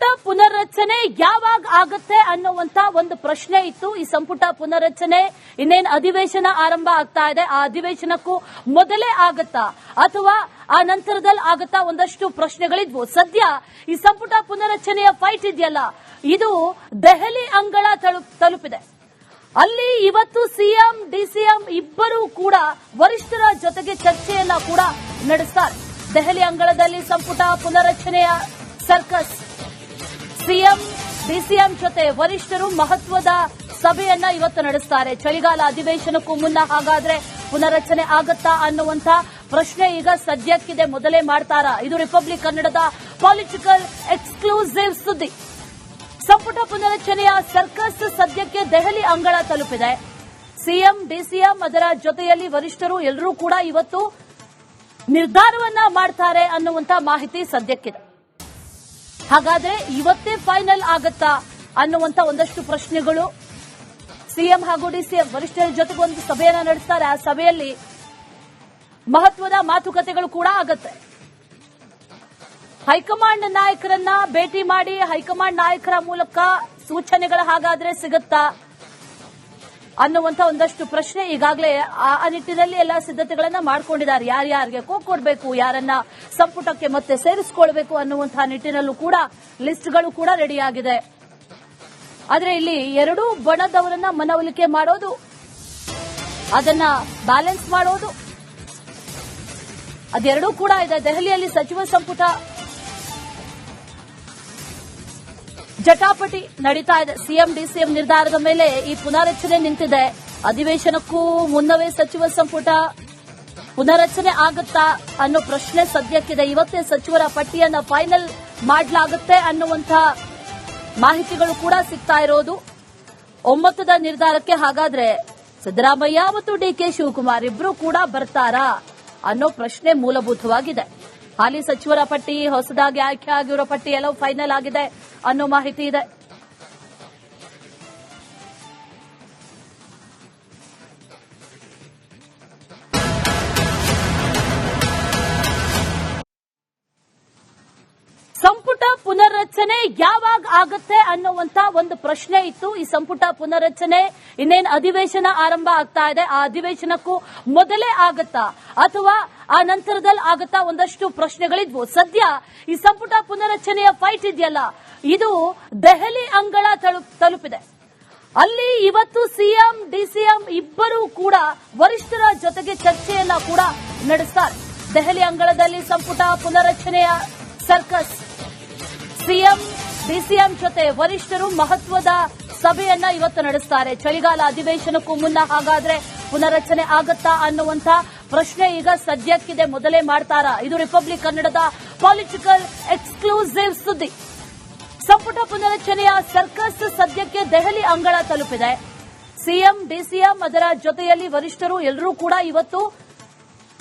ಸಂಪುಟ ಪುನರ್ರಚನೆ ಯಾವಾಗ ಆಗುತ್ತೆ ಅನ್ನುವಂತ ಒಂದು ಪ್ರಶ್ನೆ ಇತ್ತು. ಈ ಸಂಪುಟ ಪುನರ್ರಚನೆ ಇನ್ನೇನ್ ಅಧಿವೇಶನ ಆರಂಭ ಆಗ್ತಾ ಇದೆ. ಆ ಅಧಿವೇಶನಕ್ಕೂ ಮೊದಲೇ ಆಗುತ್ತಾ ಅಥವಾ ಆ ನಂತರದಲ್ಲಿ ಆಗುತ್ತಾ ಒಂದಷ್ಟು ಪ್ರಶ್ನೆಗಳಿದ್ವು. ಸದ್ಯ ಈ ಸಂಪುಟ ಪುನರ್ರಚನೆಯ ಫೈಟ್ ಇದೆಯಲ್ಲ? ಇದು ದೆಹಲಿ ಅಂಗಳ ತಲುಪ್- ತಲುಪಿದೆ. ಅಲ್ಲಿ ಇವತ್ತು ಸಿಎಂ, ಡಿಸಿಎಂ ಇಬ್ಬರೂ ಕೂಡ ವರಿಷ್ಠರ ಜೊತೆಗೆ ಚರ್ಚೆಯನ್ನ ಕೂಡ ನಡೆಸ್ತಾರೆ. ದೆಹಲಿ ಅಂಗಳದಲ್ಲಿ ಸಂಪುಟ ಪುನರ್ರಚನೆಯ ಸರ್ಕಸ್. ಸಿಎಂ, ಡಿಸಿಎಂ ಜೊತೆ ವರಿಷ್ಠರು ಮಹತ್ವದ ಸಭೆಯನ್ನ ಇವತ್ತು ನಡೆಸ್ತಾರೆ. ಚಳಿಗಾಲ ಅಧಿವೇಶನಕ್ಕೂ ಮುನ್ನ ಹಾಗಾದ್ರೆ ಪುನರಚನೆ ಆಗತ್ತಾ ಅನ್ನುವಂತ ಪ್ರಶ್ನೆ ಈಗ ಸದ್ಯಕ್ಕಿದೆ. ಮೊದಲೇ ಮಾಡ್ತಾರಾ. ಇದು ರಿಪಬ್ಲಿಕ್ ಕನ್ನಡದ ಪೊಲಿಟಿಕಲ್ ಎಕ್ಸ್ಕ್ಲೂಸಿವ್ ಸುದ್ದಿ. ಸಂಪುಟ ಪುನರಚನೆಯ ಸರ್ಕಸ್ ಸದ್ಯಕ್ಕೆ ದೆಹಲಿ ಅಂಗಳ ತಲುಪಿದೆ. ಸಿಎಂ, ಡಿಸಿಎಂ ಅದರ ಜೊತೆಯಲ್ಲಿ ವರಿಷ್ಠರು ಎಲ್ಲರೂ ಕೂಡ ಇವತ್ತು ನಿರ್ಧಾರವನ್ನ ಮಾಡ್ತಾರೆ ಅನ್ನುವಂತ ಮಾಹಿತಿ ಸದ್ಯಕ್ಕಿದೆ. ಹಾಗಾದ್ರೆ ಇವತ್ತೇ ಫೈನಲ್ ಆಗತ್ತಾ ಅನ್ನುವಂತ ಒಂದಷ್ಟು ಪ್ರಶ್ನೆಗಳು. ಸಿಎಂ ಹಾಗೂ ಡಿಸಿಎಂ ವರಿಷ್ಠರ ಜೊತೆಗೆ ಒಂದು ಸಭೆಯನ್ನ ನಡೆಸ್ತಾರೆ. ಆ ಸಭೆಯಲ್ಲಿ ಮಹತ್ವದ ಮಾತುಕತೆಗಳು ಕೂಡ ಆಗತ್ತೆ. ಹೈಕಮಾಂಡ್ ನಾಯಕರನ್ನ ಭೇಟಿ ಮಾಡಿ ಹೈಕಮಾಂಡ್ ನಾಯಕರ ಮೂಲಕ ಸೂಚನೆಗಳ ಹಾಗಾದ್ರೆ ಸಿಗುತ್ತಾ? ಅನ್ನುವಂತ ಒಂದಷ್ಟು ಪ್ರಶ್ನೆ ಈಗಾಗಲೇ ಆ ನಿಟ್ಟಿನಲ್ಲಿ ಎಲ್ಲ ಸಿದ್ಧತೆಗಳನ್ನ ಮಾಡಿಕೊಂಡಿದ್ದಾರೆ. ಯಾರ್ಯಾರಿಗೆ ಕೋ ಕೊಡಬೇಕು, ಯಾರನ್ನ ಸಂಪುಟಕ್ಕೆ ಮತ್ತೆ ಸೇರಿಸಿಕೊಳ್ಬೇಕು ಅನ್ನುವಂತಹ ನಿಟ್ಟಿನಲ್ಲೂ ಕೂಡ ಲಿಸ್ಟ್ಗಳು ಕೂಡ ರೆಡಿಯಾಗಿದೆ. ಆದರೆ ಇಲ್ಲಿ ಎರಡೂ ಬಣದವರನ್ನ ಮನವೊಲಿಕೆ ಮಾಡೋದು, ಅದನ್ನ ಬ್ಯಾಲೆನ್ಸ್ ಮಾಡೋದು, ಅದೆರಡೂ ಕೂಡ ಇದೆ. ದೆಹಲಿಯಲ್ಲಿ ಸಚಿವ ಸಂಪುಟ ಜಟಾಪಟಿ ನಡೀತಾ ಇದೆ. ಸಿಎಂ, ಡಿಸಿಎಂ ನಿರ್ಧಾರದ ಮೇಲೆ ಈ ಪುನರಚನೆ ನಿಂತಿದೆ. ಅಧಿವೇಶನಕ್ಕೂ ಮುನ್ನವೇ ಸಚಿವ ಸಂಪುಟ ಪುನರಚನೆ ಆಗುತ್ತಾ ಅನ್ನೋ ಪ್ರಶ್ನೆ ಸದ್ಯಕ್ಕಿದೆ. ಇವತ್ತೇ ಸಚಿವರ ಪಟ್ಟಿಯನ್ನ ಫೈನಲ್ ಮಾಡಲಾಗುತ್ತೆ ಅನ್ನುವಂತಹ ಮಾಹಿತಿಗಳು ಕೂಡ ಸಿಗ್ತಾ ಇರೋದು. ಒಮ್ಮತದ ನಿರ್ಧಾರಕ್ಕೆ ಹಾಗಾದ್ರೆ ಸಿದ್ದರಾಮಯ್ಯ ಮತ್ತು ಡಿಕೆ ಶಿವಕುಮಾರ್ ಇಬ್ರು ಕೂಡ ಬರ್ತಾರಾ ಅನ್ನೋ ಪ್ರಶ್ನೆ ಮೂಲಭೂತವಾಗಿದೆ. ಹಾಲಿ ಸಚಿವರ ಪಟ್ಟಿ ಹೊಸದಾಗಿ ಆಯ್ಕೆ ಆಗಿರೋ ಪಟ್ಟಿ ಎಲ್ಲವೂ ಫೈನಲ್ ಆಗಿದೆ ಅನ್ನೋ ಮಾಹಿತಿ ಇದೆ. ಪುನರ್ರಚನೆ ಯಾವಾಗ ಆಗುತ್ತೆ ಅನ್ನುವಂತ ಒಂದು ಪ್ರಶ್ನೆ ಇತ್ತು. ಈ ಸಂಪುಟ ಪುನರಚನೆ ಇನ್ನೇನ್ ಅಧಿವೇಶನ ಆರಂಭ ಆಗ್ತಾ ಇದೆ. ಆ ಅಧಿವೇಶನಕ್ಕೂ ಮೊದಲೇ ಆಗತ್ತಾ ಅಥವಾ ಆ ನಂತರದಲ್ಲಿ ಆಗುತ್ತಾ ಒಂದಷ್ಟು ಪ್ರಶ್ನೆಗಳಿದ್ವು. ಸದ್ಯ ಈ ಸಂಪುಟ ಪುನರಚನೆಯ ಫೈಟ್ ಇದೆಯಲ್ಲ? ಇದು ದೆಹಲಿ ಅಂಗಳ ತಲುಪ್- ತಲುಪಿದೆ. ಅಲ್ಲಿ ಇವತ್ತು ಸಿಎಂ, ಡಿಸಿಎಂ ಇಬ್ಬರೂ ಕೂಡ ವರಿಷ್ಠರ ಜೊತೆಗೆ ಚರ್ಚೆಯನ್ನ ಕೂಡ ನಡೆಸ್ತಾರೆ. ದೆಹಲಿ ಅಂಗಳದಲ್ಲಿ ಸಂಪುಟ ಪುನರಚನೆಯ ಸರ್ಕಸ್. ಸಿಎಂ, ಡಿಸಿಎಂ ಜೊತೆ ವರಿಷ್ಠರು ಮಹತ್ವದ ಸಭೆಯನ್ನ ಇವತ್ತು ನಡೆಸ್ತಾರೆ. ಚಳಿಗಾಲ ಅಧಿವೇಶನಕ್ಕೂ ಮುನ್ನ ಹಾಗಾದ್ರೆ ಪುನರಚನೆ ಆಗತ್ತಾ ಅನ್ನುವಂತ ಪ್ರಶ್ನೆ ಈಗ ಸದ್ಯಕ್ಕಿದೆ. ಮೊದಲೇ ಮಾಡ್ತಾರಾ. ಇದು ರಿಪಬ್ಲಿಕ್ ಕನ್ನಡದ ಪೊಲಿಟಿಕಲ್ ಎಕ್ಸ್ಕ್ಲೂಸಿವ್ ಸುದ್ದಿ. ಸಂಪುಟ ಪುನರಚನೆಯ ಸರ್ಕಸ್ ಸದ್ಯಕ್ಕೆ ದೆಹಲಿ ಅಂಗಳ ತಲುಪಿದೆ. ಸಿಎಂ, ಡಿಸಿಎಂ ಅದರ ಜೊತೆಯಲ್ಲಿ ವರಿಷ್ಠರು ಎಲ್ಲರೂ ಕೂಡ ಇವತ್ತು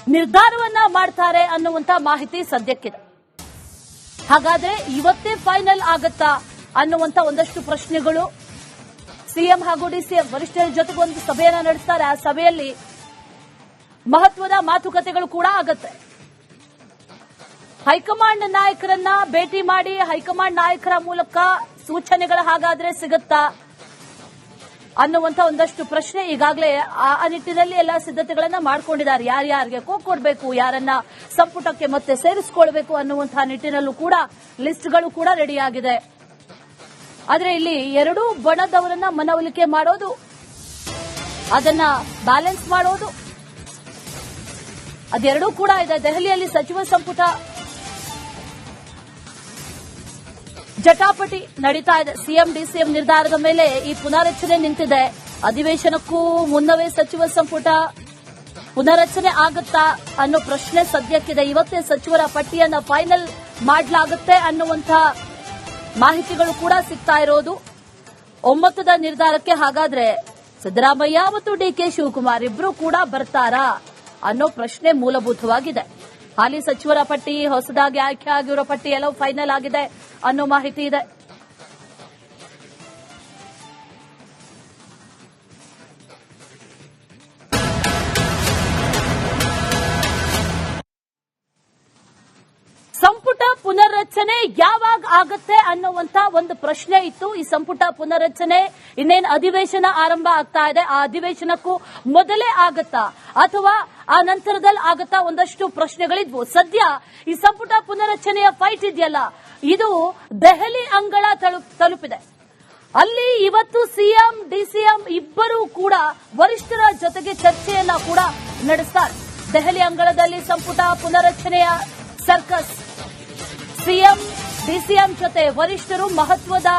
ನಿರ್ಧಾರವನ್ನ ಮಾಡ್ತಾರೆ ಅನ್ನುವಂತ ಮಾಹಿತಿ ಸದ್ಯಕ್ಕಿದೆ. ಹಾಗಾದ್ರೆ ಇವತ್ತೇ ಫೈನಲ್ ಆಗತ್ತಾ ಅನ್ನುವಂತ ಒಂದಷ್ಟು ಪ್ರಶ್ನೆಗಳು. ಸಿಎಂ ಹಾಗೂ ಡಿಸಿಎಂ ವರಿಷ್ಠರ ಜೊತೆಗೆ ಒಂದು ಸಭೆಯನ್ನ ನಡೆಸ್ತಾರೆ. ಆ ಸಭೆಯಲ್ಲಿ ಮಹತ್ವದ ಮಾತುಕತೆಗಳು ಕೂಡ ಆಗತ್ತೆ. ಹೈಕಮಾಂಡ್ ನಾಯಕರನ್ನ ಭೇಟಿ ಮಾಡಿ ಹೈಕಮಾಂಡ್ ನಾಯಕರ ಮೂಲಕ ಸೂಚನೆಗಳ ಹಾಗಾದ್ರೆ ಸಿಗುತ್ತಾ? ಅನ್ನುವಂತ ಒಂದಷ್ಟು ಪ್ರಶ್ನೆ ಈಗಾಗಲೇ ಆ ನಿಟ್ಟಿನಲ್ಲಿ ಎಲ್ಲ ಸಿದ್ಧತೆಗಳನ್ನ ಮಾಡಿಕೊಂಡಿದ್ದಾರೆ. ಯಾರ್ಯಾರಿಗೆ ಕೋ ಕೊಡಬೇಕು, ಯಾರನ್ನ ಸಂಪುಟಕ್ಕೆ ಮತ್ತೆ ಸೇರಿಸಿಕೊಳ್ಬೇಕು ಅನ್ನುವಂತಹ ನಿಟ್ಟಿನಲ್ಲೂ ಕೂಡ ಲಿಸ್ಟ್ಗಳು ಕೂಡ ರೆಡಿಯಾಗಿದೆ. ಆದರೆ ಇಲ್ಲಿ ಎರಡೂ ಬಣದವರನ್ನ ಮನವೊಲಿಕೆ ಮಾಡೋದು, ಅದನ್ನ ಬ್ಯಾಲೆನ್ಸ್ ಮಾಡೋದು, ಅದೆರಡೂ ಕೂಡ ಇದೆ. ದೆಹಲಿಯಲ್ಲಿ ಸಚಿವ ಸಂಪುಟ ಜಟಾಪಟಿ ನಡೀತಾ ಇದೆ. ಸಿಎಂ, ಡಿಸಿಎಂ ನಿರ್ಧಾರದ ಮೇಲೆ ಈ ಪುನರಚನೆ ನಿಂತಿದೆ. ಅಧಿವೇಶನಕ್ಕೂ ಮುನ್ನವೇ ಸಚಿವ ಸಂಪುಟ ಪುನರಚನೆ ಆಗುತ್ತಾ ಅನ್ನೋ ಪ್ರಶ್ನೆ ಸದ್ಯಕ್ಕಿದೆ. ಇವತ್ತೇ ಸಚಿವರ ಪಟ್ಟಿಯನ್ನ ಫೈನಲ್ ಮಾಡಲಾಗುತ್ತೆ ಅನ್ನುವಂತಹ ಮಾಹಿತಿಗಳು ಕೂಡ ಸಿಗ್ತಾ ಇರೋದು. ಒಮ್ಮತದ ನಿರ್ಧಾರಕ್ಕೆ ಹಾಗಾದ್ರೆ ಸಿದ್ದರಾಮಯ್ಯ ಮತ್ತು ಡಿಕೆ ಶಿವಕುಮಾರ್ ಇಬ್ರು ಕೂಡ ಬರ್ತಾರಾ ಅನ್ನೋ ಪ್ರಶ್ನೆ ಮೂಲಭೂತವಾಗಿದೆ. ಹಾಲಿ ಸಚಿವರ ಪಟ್ಟಿ ಹೊಸದಾಗಿ ಆಯ್ಕೆ ಆಗಿರೋ ಪಟ್ಟಿ ಎಲ್ಲವೂ ಫೈನಲ್ ಆಗಿದೆ ಅನ್ನೋ ಮಾಹಿತಿ ಇದೆ. ಸಂಪುಟ ಪುನರ್ ಪುನರ್ರಚನೆ ಯಾವಾಗ ಆಗುತ್ತೆ ಅನ್ನುವಂತ ಒಂದು ಪ್ರಶ್ನೆ ಇತ್ತು. ಈ ಸಂಪುಟ ಪುನರಚನೆ ಇನ್ನೇನ್ ಅಧಿವೇಶನ ಆರಂಭ ಆಗ್ತಾ ಇದೆ. ಆ ಅಧಿವೇಶನಕ್ಕೂ ಮೊದಲೇ ಆಗತ್ತಾ? ಅಥವಾ ಆ ನಂತರದಲ್ಲಿ ಆಗತ್ತಾ ಒಂದಷ್ಟು ಪ್ರಶ್ನೆಗಳಿದ್ವು. ಸದ್ಯ ಈ ಸಂಪುಟ ಪುನರಚನೆಯ ಫೈಟ್ ಇದೆಯಲ್ಲ? ಇದು ದೆಹಲಿ ಅಂಗಳ ತಲುಪ್- ತಲುಪಿದೆ. ಅಲ್ಲಿ ಇವತ್ತು ಸಿಎಂ, ಡಿಸಿಎಂ ಇಬ್ಬರೂ ಕೂಡ ವರಿಷ್ಠರ ಜೊತೆಗೆ ಚರ್ಚೆಯನ್ನ ಕೂಡ ನಡೆಸ್ತಾರೆ. ದೆಹಲಿ ಅಂಗಳದಲ್ಲಿ ಸಂಪುಟ ಪುನರಚನೆಯ ಸರ್ಕಸ್ ಸಿಎಂ, ಡಿಸಿಎಂ ಜೊತೆ ವರಿಷ್ಠರು ಮಹತ್ವದ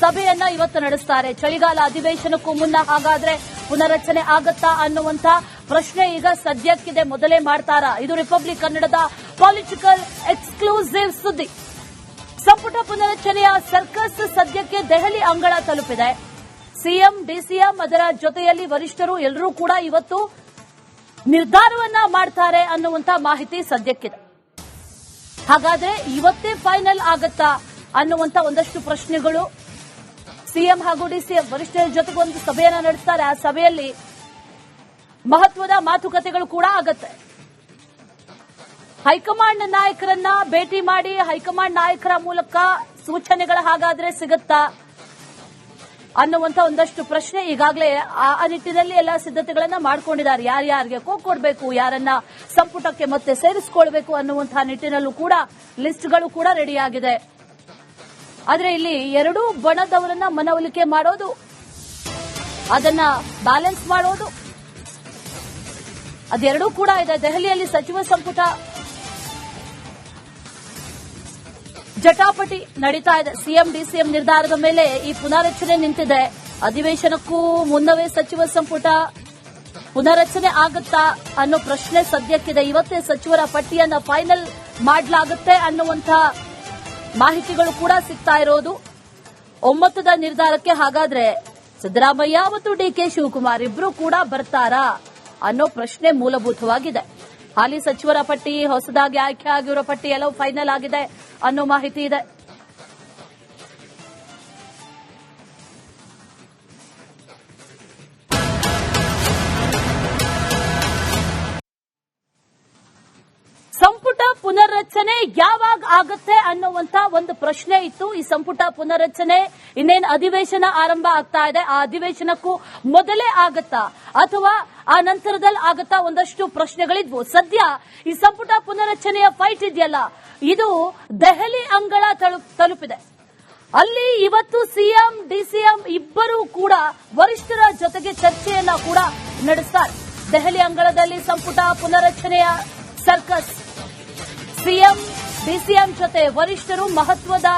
ಸಭೆಯನ್ನ ಇವತ್ತು ನಡೆಸ್ತಾರೆ. ಚಳಿಗಾಲ ಅಧಿವೇಶನಕ್ಕೂ ಮುನ್ನ ಹಾಗಾದ್ರೆ ಪುನರಚನೆ ಆಗತ್ತಾ ಅನ್ನುವಂತ ಪ್ರಶ್ನೆ ಈಗ ಸದ್ಯಕ್ಕಿದೆ. ಮೊದಲೇ ಮಾಡ್ತಾರಾ. ಇದು ರಿಪಬ್ಲಿಕ್ ಕನ್ನಡದ ಪೊಲಿಟಿಕಲ್ ಎಕ್ಸ್ಕ್ಲೂಸಿವ್ ಸುದ್ದಿ. ಸಂಪುಟ ಪುನರಚನೆಯ ಸರ್ಕಸ್ ಸದ್ಯಕ್ಕೆ ದೆಹಲಿ ಅಂಗಳ ತಲುಪಿದೆ. ಸಿಎಂ, ಡಿಸಿಎಂ ಅದರ ಜೊತೆಯಲ್ಲಿ ವರಿಷ್ಠರು ಎಲ್ಲರೂ ಕೂಡ ಇವತ್ತು ನಿರ್ಧಾರವನ್ನ ಮಾಡ್ತಾರೆ ಅನ್ನುವಂತ ಮಾಹಿತಿ ಸದ್ಯಕ್ಕಿದೆ. ಹಾಗಾದ್ರೆ ಇವತ್ತೇ ಫೈನಲ್ ಆಗತ್ತಾ ಅನ್ನುವಂತ ಒಂದಷ್ಟು ಪ್ರಶ್ನೆಗಳು. ಸಿಎಂ ಹಾಗೂ ಡಿಸಿಎಂ ವರಿಷ್ಠರ ಜೊತೆಗೆ ಒಂದು ಸಭೆಯನ್ನ ನಡೆಸ್ತಾರೆ. ಆ ಸಭೆಯಲ್ಲಿ ಮಹತ್ವದ ಮಾತುಕತೆಗಳು ಕೂಡ ಆಗತ್ತೆ. ಹೈಕಮಾಂಡ್ ನಾಯಕರನ್ನ ಭೇಟಿ ಮಾಡಿ ಹೈಕಮಾಂಡ್ ನಾಯಕರ ಮೂಲಕ ಸೂಚನೆಗಳ ಹಾಗಾದ್ರೆ ಸಿಗುತ್ತಾ? ಅನ್ನುವಂತ ಒಂದಷ್ಟು ಪ್ರಶ್ನೆ ಈಗಾಗಲೇ ಆ ಆ ನಿಟ್ಟಿನಲ್ಲಿ ಎಲ್ಲ ಸಿದ್ಧತೆಗಳನ್ನ ಮಾಡ್ಕೊಂಡಿದ್ದಾರೆ. ಯಾರ್ಯಾರಿಗೆ ಕೋ ಕೊಡಬೇಕು, ಯಾರನ್ನ ಸಂಪುಟಕ್ಕೆ ಮತ್ತೆ ಸೇರಿಸಿಕೊಳ್ಬೇಕು ಅನ್ನುವಂತಹ ನಿಟ್ಟಿನಲ್ಲೂ ಕೂಡ ಲಿಸ್ಟ್ಗಳು ಕೂಡ ರೆಡಿಯಾಗಿದೆ. ಆದರೆ ಇಲ್ಲಿ ಎರಡೂ ಬಣದವರನ್ನ ಮನವೊಲಿಕೆ ಮಾಡೋದು, ಅದನ್ನ ಬ್ಯಾಲೆನ್ಸ್ ಮಾಡೋದು, ಅದೆರಡೂ ಕೂಡ ಇದೆ. ದೆಹಲಿಯಲ್ಲಿ ಸಚಿವ ಸಂಪುಟ ಜಟಾಪಟಿ ನಡೀತಾ ಇದೆ. ಸಿಎಂ, ಡಿಸಿಎಂ ನಿರ್ಧಾರದ ಮೇಲೆ ಈ ಪುನರಚನೆ ನಿಂತಿದೆ. ಅಧಿವೇಶನಕ್ಕೂ ಮುನ್ನವೇ ಸಚಿವ ಸಂಪುಟ ಪುನರಚನೆ ಆಗುತ್ತಾ ಅನ್ನೋ ಪ್ರಶ್ನೆ ಸದ್ಯಕ್ಕಿದೆ. ಇವತ್ತೇ ಸಚಿವರ ಪಟ್ಟಿಯನ್ನ ಫೈನಲ್ ಮಾಡಲಾಗುತ್ತೆ ಅನ್ನುವಂತಹ ಮಾಹಿತಿಗಳು ಕೂಡ ಸಿಗ್ತಾ ಇರೋದು. ಒಮ್ಮತದ ನಿರ್ಧಾರಕ್ಕೆ ಹಾಗಾದ್ರೆ ಸಿದ್ದರಾಮಯ್ಯ ಮತ್ತು ಡಿಕೆ ಶಿವಕುಮಾರ್ ಇಬ್ರು ಕೂಡ ಬರ್ತಾರಾ ಅನ್ನೋ ಪ್ರಶ್ನೆ ಮೂಲಭೂತವಾಗಿದೆ. ಹಾಲಿ ಸಚಿವರ ಪಟ್ಟಿ ಹೊಸದಾಗಿ ಆಯ್ಕೆ ಆಗಿರೋ ಪಟ್ಟಿ ಎಲ್ಲವೂ ಫೈನಲ್ ಆಗಿದೆ. ಅನ್ನೋ ಮಾಹಿತಿ ಇದೆ ಪುನರ್ರಚನೆ ಯಾವಾಗ ಆಗುತ್ತೆ ಅನ್ನುವಂತ ಒಂದು ಪ್ರಶ್ನೆ ಇತ್ತು. ಈ ಸಂಪುಟ ಪುನರಚನೆ ಇನ್ನೇನ್ ಅಧಿವೇಶನ ಆರಂಭ ಆಗ್ತಾ ಇದೆ. ಆ ಅಧಿವೇಶನಕ್ಕೂ ಮೊದಲೇ ಆಗತ್ತಾ ಅಥವಾ ಆ ನಂತರದಲ್ಲಿ ಆಗತ್ತಾ ಒಂದಷ್ಟು ಪ್ರಶ್ನೆಗಳಿದ್ವು. ಸದ್ಯ ಈ ಸಂಪುಟ ಪುನರಚನೆಯ ಫೈಟ್ ಇದೆಯಲ್ಲ? ಇದು ದೆಹಲಿ ಅಂಗಳ ತಲುಪ್- ತಲುಪಿದೆ. ಅಲ್ಲಿ ಇವತ್ತು ಸಿಎಂ, ಡಿಸಿಎಂ ಇಬ್ಬರೂ ಕೂಡ ವರಿಷ್ಠರ ಜೊತೆಗೆ ಚರ್ಚೆಯನ್ನ ಕೂಡ ನಡೆಸ್ತಾರೆ. ದೆಹಲಿ ಅಂಗಳದಲ್ಲಿ ಸಂಪುಟ ಪುನರಚನೆಯ ಸರ್ಕಸ್. ಸಿಎಂ ಡಿಸಿಎಂ ಜೊತೆ ವರಿಷ್ಠರು ಮಹತ್ವದ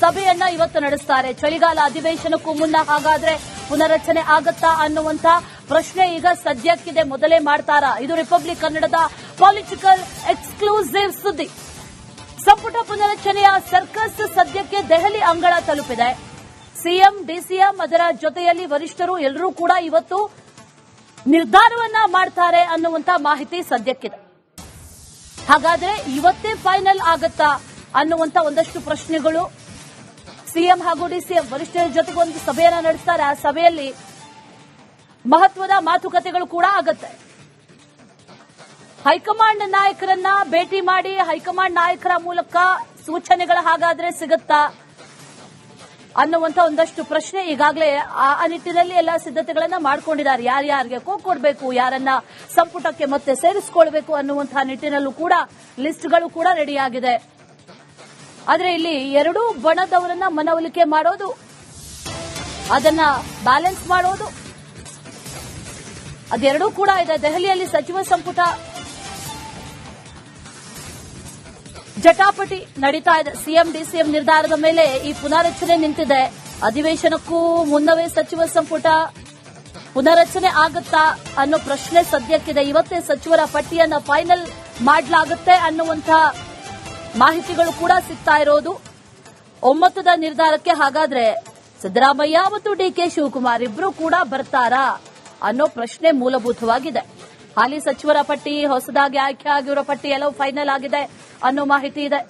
ಸಭೆಯನ್ನ ಇವತ್ತು ನಡೆಸ್ತಾರೆ. ಚಳಿಗಾಲ ಅಧಿವೇಶನಕ್ಕೂ ಮುನ್ನ ಹಾಗಾದ್ರೆ ಪುನರಚನೆ ಆಗತ್ತಾ ಅನ್ನುವಂತ ಪ್ರಶ್ನೆ ಈಗ ಸದ್ಯಕ್ಕಿದೆ. ಮೊದಲೇ ಮಾಡ್ತಾರಾ. ಇದು ರಿಪಬ್ಲಿಕ್ ಕನ್ನಡದ ಪೊಲಿಟಿಕಲ್ ಎಕ್ಸ್ಕ್ಲೂಸಿವ್ ಸುದ್ದಿ. ಸಂಪುಟ ಪುನರಚನೆಯ ಸರ್ಕಸ್ ಸದ್ಯಕ್ಕೆ ದೆಹಲಿ ಅಂಗಳ ತಲುಪಿದೆ. ಸಿಎಂ, ಡಿಸಿಎಂ ಅದರ ಜೊತೆಯಲ್ಲಿ ವರಿಷ್ಠರು ಎಲ್ಲರೂ ಕೂಡ ಇವತ್ತು ನಿರ್ಧಾರವನ್ನ ಮಾಡ್ತಾರೆ ಅನ್ನುವಂತ ಮಾಹಿತಿ ಸದ್ಯಕ್ಕಿದೆ. ಹಾಗಾದ್ರೆ ಇವತ್ತೇ ಫೈನಲ್ ಆಗತ್ತಾ ಅನ್ನುವಂತ ಒಂದಷ್ಟು ಪ್ರಶ್ನೆಗಳು. ಸಿಎಂ ಹಾಗೂ ಡಿಸಿಎಂ ವರಿಷ್ಠರ ಜೊತೆಗೆ ಒಂದು ಸಭೆಯನ್ನ ನಡೆಸ್ತಾರೆ. ಆ ಸಭೆಯಲ್ಲಿ ಮಹತ್ವದ ಮಾತುಕತೆಗಳು ಕೂಡ ಆಗತ್ತೆ. ಹೈಕಮಾಂಡ್ ನಾಯಕರನ್ನ ಭೇಟಿ ಮಾಡಿ ಹೈಕಮಾಂಡ್ ನಾಯಕರ ಮೂಲಕ ಸೂಚನೆಗಳ ಹಾಗಾದ್ರೆ ಸಿಗುತ್ತಾ? ಅನ್ನುವಂತ ಒಂದಷ್ಟು ಪ್ರಶ್ನೆ ಈಗಾಗಲೇ ಆ ಆ ನಿಟ್ಟಿನಲ್ಲಿ ಎಲ್ಲ ಸಿದ್ಧತೆಗಳನ್ನ ಮಾಡ್ಕೊಂಡಿದ್ದಾರೆ. ಯಾರ್ಯಾರಿಗೆ ಕೋ ಕೊಡಬೇಕು, ಯಾರನ್ನ ಸಂಪುಟಕ್ಕೆ ಮತ್ತೆ ಸೇರಿಸಿಕೊಳ್ಬೇಕು ಅನ್ನುವಂತಹ ನಿಟ್ಟಿನಲ್ಲೂ ಕೂಡ ಲಿಸ್ಟ್ಗಳು ಕೂಡ ರೆಡಿಯಾಗಿದೆ. ಆದರೆ ಇಲ್ಲಿ ಎರಡೂ ಬಣದವರನ್ನ ಮನವೊಲಿಕೆ ಮಾಡೋದು, ಅದನ್ನ ಬ್ಯಾಲೆನ್ಸ್ ಮಾಡೋದು, ಅದೆರಡೂ ಕೂಡ ಇದೆ. ದೆಹಲಿಯಲ್ಲಿ ಸಚಿವ ಸಂಪುಟ ಜಟಾಪಟಿ ನಡೀತಾ ಇದೆ. ಸಿಎಂ, ಡಿಸಿಎಂ ನಿರ್ಧಾರದ ಮೇಲೆ ಈ ಪುನರಚನೆ ನಿಂತಿದೆ. ಅಧಿವೇಶನಕ್ಕೂ ಮುನ್ನವೇ ಸಚಿವ ಸಂಪುಟ ಪುನರಚನೆ ಆಗುತ್ತಾ ಅನ್ನೋ ಪ್ರಶ್ನೆ ಸದ್ಯಕ್ಕಿದೆ. ಇವತ್ತೇ ಸಚಿವರ ಪಟ್ಟಿಯನ್ನ ಫೈನಲ್ ಮಾಡಲಾಗುತ್ತೆ ಅನ್ನುವಂತಹ ಮಾಹಿತಿಗಳು ಕೂಡ ಸಿಗ್ತಾ ಇರೋದು. ಒಮ್ಮತದ ನಿರ್ಧಾರಕ್ಕೆ ಹಾಗಾದ್ರೆ ಸಿದ್ದರಾಮಯ್ಯ ಮತ್ತು ಡಿಕೆ ಶಿವಕುಮಾರ್ ಇಬ್ರು ಕೂಡ ಬರ್ತಾರಾ ಅನ್ನೋ ಪ್ರಶ್ನೆ ಮೂಲಭೂತವಾಗಿದೆ. ಹಾಲಿ ಸಚಿವರ ಪಟ್ಟಿ ಹೊಸದಾಗಿ ಆಯ್ಕೆ ಆಗಿರೋ ಪಟ್ಟಿ ಎಲ್ಲವೂ ಫೈನಲ್ ಆಗಿದೆ. ಅನ್ನೋ ಮಾಹಿತಿ ಇದೆ